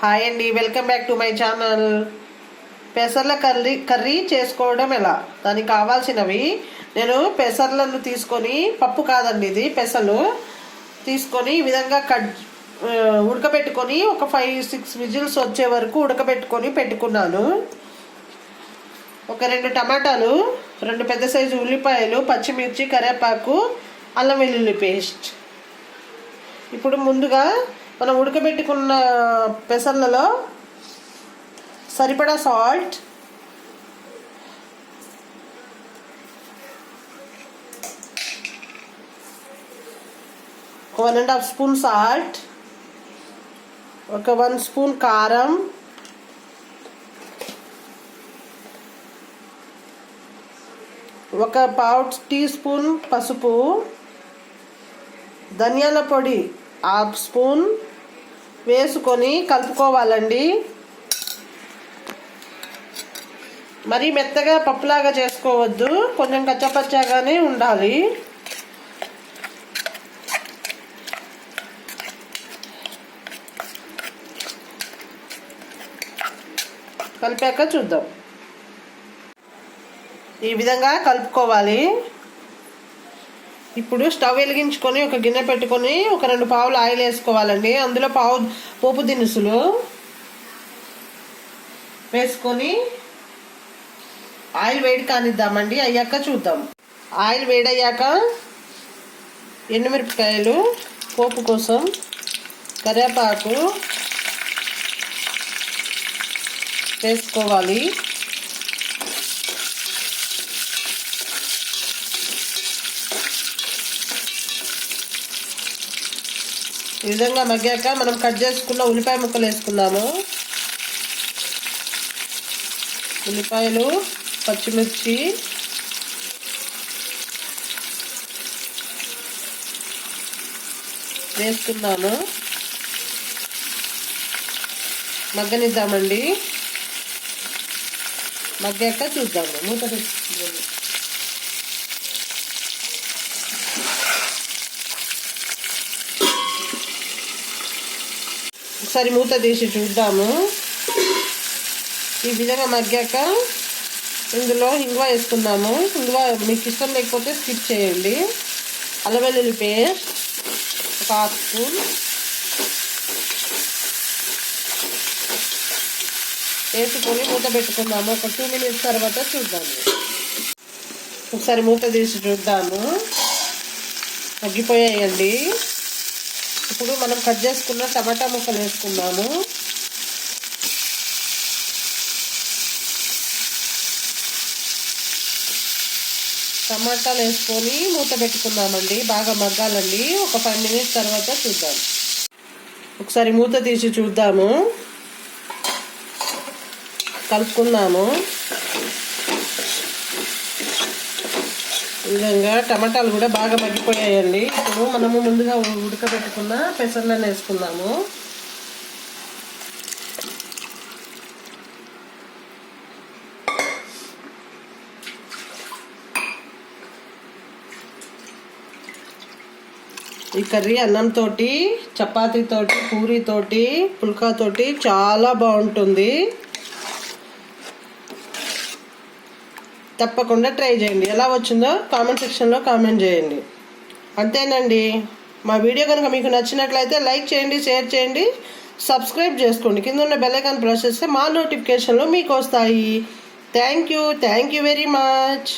Hi అండి welcome back to my channel. పెసర్ల curry curry చేసుకోవడం ఎలా? దానికి కావాల్సినవి. నేను పెసర్లను తీసుకొని పప్పు కాదండి ఇది పెసలు తీసుకొని ఈ విధంగా కట్ ఉడకబెట్టుకొని ఒక ఫైవ్ సిక్స్ విజిల్స్ వచ్చే వరకు ఉడకబెట్టుకొని పెట్టుకున్నాను. ఒక రెండు టమాటాలు రెండు పెద్ద సైజు ఉల్లిపాయలు పచ్చిమిర్చి కరివేపాకు అల్లం వెల్లుల్లి పేస్ట్. ఇప్పుడు ముందుగా మనం ఉడకబెట్టుకున్న పెసర్లలో సరిపడా salt one and half spoon salt ఒక వన్ స్పూన్ కారం ఒక పావు టీ స్పూన్ పసుపు ధనియాల పొడి హాఫ్ స్పూన్ వేసుకొని కలుపుకోవాలండి. మరీ మెత్తగా పప్పులాగా చేసుకోవద్దు. కొంచెం కచ్చపచ్చాగానే ఉండాలి. కలిపాక చూద్దాం. ఈ విధంగా కలుపుకోవాలి. ఇప్పుడు స్టవ్ వెలిగించుకొని ఒక గిన్నె పెట్టుకొని ఒక రెండు పావులు ఆయిల్ వేసుకోవాలండి. అందులో పావు పోపు దినుసులు వేసుకొని ఆయిల్ వేడి కానిద్దామండి. అయ్యాక చూద్దాం. ఆయిల్ వేడయ్యాక ఎండుమిరపకాయలు పోపు కోసం కరివేపాకు వేసుకోవాలి. ఈ విధంగా మగ్గాక మనం కట్ చేసుకున్న ఉల్లిపాయ ముక్కలు వేసుకున్నాము ఉల్లిపాయలు పచ్చిమిర్చి వేసుకున్నాము మగ్గనిద్దామండి. మగ్గాక చూద్దాము. మూత ఒకసారి మూత తీసి చూద్దాము. ఈ విధంగా మగ్గాక ఇందులో ఇంగువ వేసుకుందాము. హింగువా మీకు ఇష్టం లేకపోతే స్కిప్ చేయండి. అల్లవెల్లుల్లి పేస్ట్ ఒక హాఫ్ స్పూన్. వేసుకొని మూత పెట్టుకుందాము. ఒక టూ మినిట్స్ తర్వాత చూద్దాము. ఒకసారి మూత తీసి చూద్దాము. తగ్గిపోయాయండి ఇప్పుడు మనం కట్ చేసుకున్న టమాటా ముక్కలు వేసుకున్నాము టమాటాలు వేసుకొని మూత పెట్టుకుందామండి. బాగా మగ్గాలండి. ఒక ఫైవ్ మినిట్స్ తర్వాత చూద్దాం. ఒకసారి మూత తీసి చూద్దాము. కలుపుకుందాము. ఈ విధంగా టమాటాలు కూడా బాగా మగ్గిపోయాయండి. ఇప్పుడు మనము ముందుగా ఉడకబెట్టుకున్న పెసర్లను వేసుకుందాము. ఈ కర్రీ అన్నంతో చపాతీతోటి పూరీతోటి పుల్కాతోటి చాలా బాగుంటుంది. తప్పకుండా ట్రై చేయండి. ఎలా వచ్చిందో కామెంట్ సెక్షన్లో కామెంట్ చేయండి. అంతేనండి. మా వీడియో కనుక మీకు నచ్చినట్లయితే లైక్ చేయండి షేర్ చేయండి సబ్స్క్రైబ్ చేసుకోండి. కింద ఉన్న బెల్లైకాన్ ప్రెస్ చేస్తే మా నోటిఫికేషన్లు మీకు వస్తాయి. Thank you. Thank you very much.